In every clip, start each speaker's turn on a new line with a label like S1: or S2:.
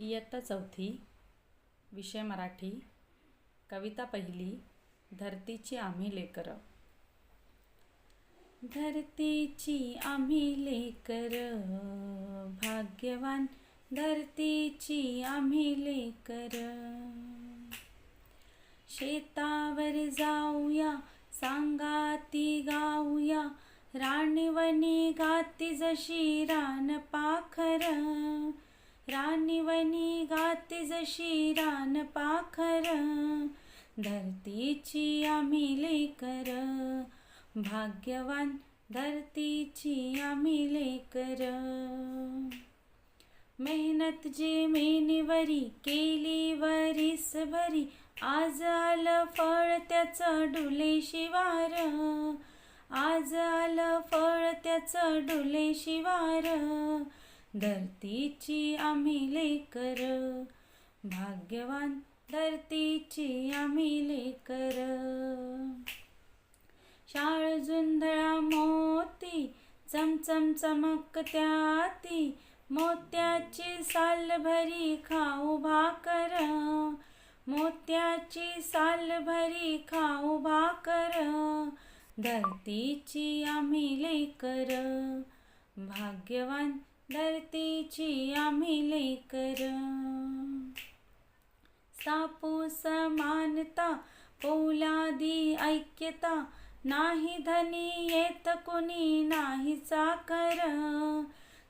S1: इयत्ता चौथी विषय मराठी कविता पहिली धरतीची आम्ही लेकरं. धरतीची आम्ही लेकर भाग्यवान धरतीची आम्ही लेकर. शेतावर जाऊया सांगाती गाऊया राणीवनी गाती जशी रान पाखर. रानिवनी गाते जशी रान पाखर धरतीची आम्ही लेकर. भाग्यवान धरतीची आम्ही लेकर. मेहनत जे मेनीवरी केली वरीस भरी आज आलं फळ त्याचं डुले शिवार. आज आलं फळ त्याचं डुले शिवार. धरतीची आम्ही लेकर भाग्यवान धरतीची आम्ही लेकर. शाळ जुंधळा मोती चमचम चमकत्याती मोत्याची साल भरी खाऊ भाकर. मोत्याची साल भरी खाऊ भाकर. धरतीची आम्ही लेकर भाग्यवान धरतीची आम्ही लेकर. सापू समानता पौलादी ऐक्यता नाही धनी येत कुणी नाही चाकर.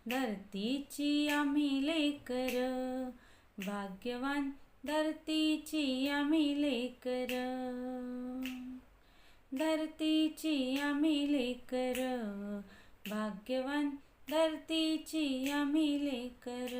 S1: धरतीची आम्ही लेकर. भाग्यवान धरतीची आम्ही लेकर. धरतीची आम्ही लेकर. भाग्यवान धरतीची आम्ही लेकर.